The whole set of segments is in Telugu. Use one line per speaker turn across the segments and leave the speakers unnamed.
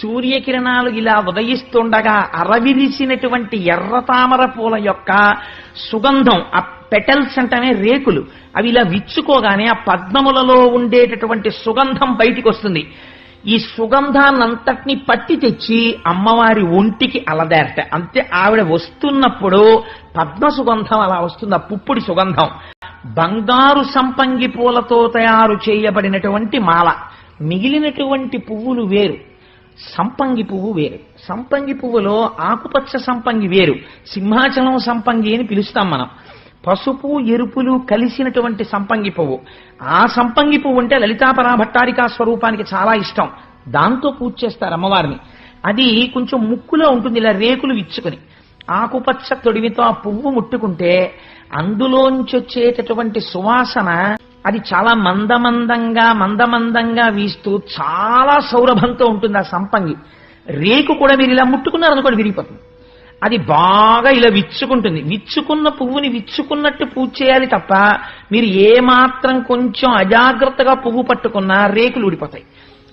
సూర్యకిరణాలు ఇలా ఉదయిస్తుండగా అరవిరిసినటువంటి ఎర్ర తామర పూల యొక్క సుగంధం ఆ పెటల్స్ అంటేనే రేకులు అవి ఇలా విచ్చుకోగానే ఆ పద్మములలో ఉండేటటువంటి సుగంధం బయటికి వస్తుంది. ఈ సుగంధాన్నంతటిని పట్టి తెచ్చి అమ్మవారి ఒంటికి అలదేరట. అంతే ఆవిడ వస్తున్నప్పుడు పద్మ సుగంధం అలా వస్తుంది ఆ పుప్పుడి సుగంధం. బంగారు సంపంగి పూలతో తయారు చేయబడినటువంటి మాల. మిగిలినటువంటి పువ్వులు వేరు. సంపంగి పువ్వు వేరు. సంపంగి పువ్వులో ఆకుపచ్చ సంపంగి వేరు. సింహాచలం సంపంగి అని పిలుస్తాం మనం. పసుపు ఎరుపులు కలిసినటువంటి సంపంగి పువ్వు. ఆ సంపంగి పువ్వు అంటే లలితాపరా భట్టారికా స్వరూపానికి చాలా ఇష్టం. దాంతో పూజ చేస్తారు అమ్మవారిని. అది కొంచెం ముక్కులో ఉంటుంది ఇలా రేకులు విచ్చుకొని. ఆకుపచ్చ తొడిమితో ఆ పువ్వు ముట్టుకుంటే అందులోంచి వచ్చేటటువంటి సువాసన అది చాలా మందమందంగా మందమందంగా వీస్తూ చాలా సౌరభంతో ఉంటుంది ఆ సంపంగి. రేకు కూడా మీరు ఇలా ముట్టుకున్నారనుకోండి విరిగిపోతుంది. అది బాగా ఇలా విచ్చుకుంటుంది. విచ్చుకున్న పువ్వుని విచ్చుకున్నట్టు పూజ చేయాలి తప్ప మీరు ఏమాత్రం కొంచెం అజాగ్రత్తగా పువ్వు పట్టుకున్నా రేకులు ఊడిపోతాయి.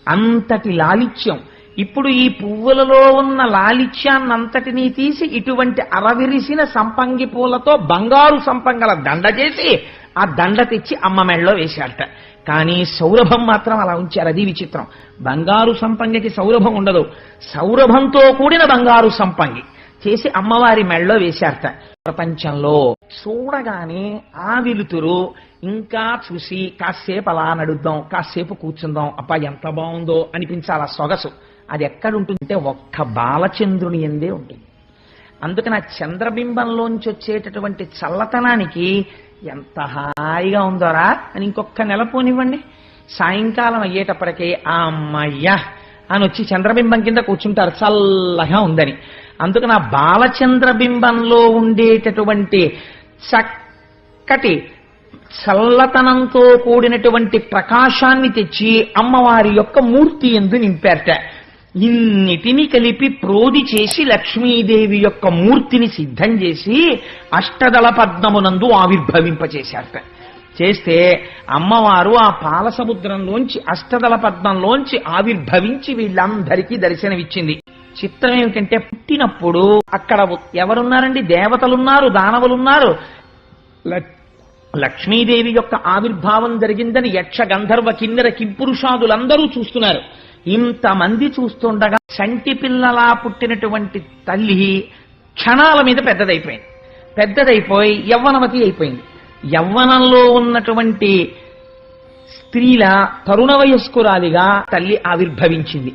అంతటి లాలిత్యం. ఇప్పుడు ఈ పువ్వులలో ఉన్న లాలిత్యాన్నంతటినీ తీసి ఇటువంటి అరవిరిసిన సంపంగి పూలతో బంగారు సంపంగల దండ చేసి ఆ దండ తెచ్చి అమ్మ మెళ్ళలో వేశాడట కానీ సౌరభం మాత్రం అలా ఉంచారు. అది విచిత్రం. బంగారు సంపంగికి సౌరభం ఉండదు. సౌరభంతో కూడిన బంగారు సంపంగి చేసి అమ్మవారి మెళ్ళలో వేశారట. ప్రపంచంలో చూడగానే ఆ వెలుతురు ఇంకా చూసి కాసేపు అలా నడుద్దాం కాసేపు కూర్చుందాం అబ్బా ఎంత బాగుందో అనిపించాలి ఆ సొగసు. అది ఎక్కడుంటుందంటే ఒక్క బాలచంద్రుని ఎందే ఉంటుంది. అందుకని ఆ చంద్రబింబంలోంచి వచ్చేటటువంటి చల్లతనానికి ఎంత హాయిగా ఉందోరా అని ఇంకొక నెల పోనివ్వండి. సాయంకాలం అయ్యేటప్పటికే ఆ అమ్మయ్యా అని వచ్చి చంద్రబింబం కింద కూర్చుంటారు. చల్లగా ఉందని. అందుకు నా బాలచంద్రబింబంలో ఉండేటటువంటి చక్కటి చల్లతనంతో కూడినటువంటి ప్రకాశాన్ని తెచ్చి అమ్మవారి యొక్క మూర్తి ఎందు నింపారట. ఇన్నిటిని కలిపి ప్రోది చేసి లక్ష్మీదేవి యొక్క మూర్తిని సిద్ధం చేసి అష్టదళ పద్మమునందు ఆవిర్భవింపచేశారట. చేస్తే అమ్మవారు ఆ పాల సముద్రంలోంచి అష్టదళ పద్మంలోంచి ఆవిర్భవించి వీళ్ళందరికీ దర్శనమిచ్చింది. చిత్రం ఏమిటంటే పుట్టినప్పుడు అక్కడ ఎవరున్నారండి? దేవతలున్నారు దానవులున్నారు. లక్ష్మీదేవి యొక్క ఆవిర్భావం జరిగిందని యక్ష గంధర్వ కిన్నెర కింపురుషాదులందరూ చూస్తున్నారు. ఇంతమంది చూస్తుండగా చంటి పిల్లలా పుట్టినటువంటి తల్లి క్షణాల మీద పెద్దదైపోయింది. పెద్దదైపోయి యవ్వనవతి అయిపోయింది. యవ్వనంలో ఉన్నటువంటి స్త్రీల తరుణ వయస్కురాలిగా తల్లి ఆవిర్భవించింది.